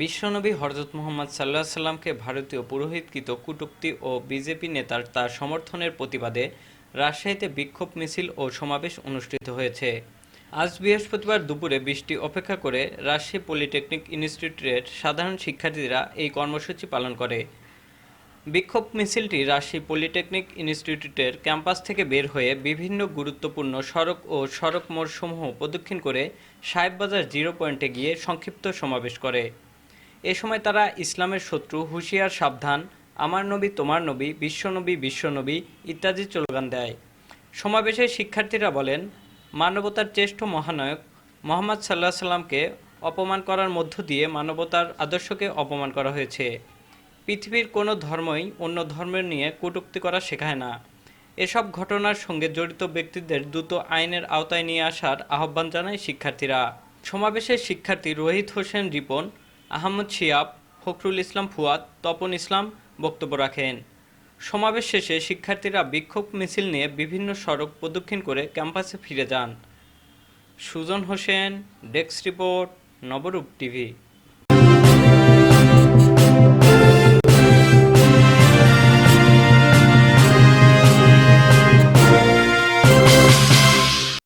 বিশ্বনবী হরজত মোহাম্মদ সাল্লাহ সাল্লামকে ভারতীয় পুরোহিতকৃত কটূক্তি ও বিজেপি নেতার তার সমর্থনের প্রতিবাদে রাজশাহীতে বিক্ষোভ মিছিল ও সমাবেশ অনুষ্ঠিত হয়েছে। আজ বৃহস্পতিবার দুপুরে বৃষ্টি অপেক্ষা করে রাজশাহী পলিটেকনিক ইনস্টিটিউটের সাধারণ শিক্ষার্থীরা এই কর্মসূচি পালন করে। বিক্ষোভ মিছিলটি রাজশাহী পলিটেকনিক ইনস্টিটিউটের ক্যাম্পাস থেকে বের হয়ে বিভিন্ন গুরুত্বপূর্ণ সড়ক ও সড়ক মোড়সমূহ প্রদক্ষিণ করে সাহেববাজার জিরো পয়েন্টে গিয়ে সংক্ষিপ্ত সমাবেশ করে। এ সময় তারা ইসলামের শত্রু, হুঁশিয়ার, সাবধান, আমার নবী, তোমার নবী বিশ্বনবী বিশ্বনবী ইত্যাদি স্লোগান দেয়। সমাবেশে শিক্ষার্থীরা বলেন, মানবতার জ্যেষ্ঠ মহানায়ক মোহাম্মদ সাল্লাহ সাল্লামকে অপমান করার মধ্য দিয়ে মানবতার আদর্শকে অপমান করা হয়েছে। পৃথিবীর কোনো ধর্মই অন্য ধর্মের নিয়ে কটূক্তি করা শেখায় না। এসব ঘটনার সঙ্গে জড়িত ব্যক্তিদের দ্রুত আইনের আওতায় নিয়ে আসার আহ্বান জানায় শিক্ষার্থীরা। সমাবেশের শিক্ষার্থী রোহিত হোসেন রিপন আহমদ শিয়াব, ফখরুল ইসলাম ফুয়াদ, তপন ইসলাম বক্তব্য রাখেন। সমাবেশ শেষে শিক্ষার্থীরা বিক্ষোভ মিছিল নিয়ে বিভিন্ন সড়ক প্রদক্ষিণ করে ক্যাম্পাসে ফিরে যান। Sujan Hossain, desk report, Nabarup TV.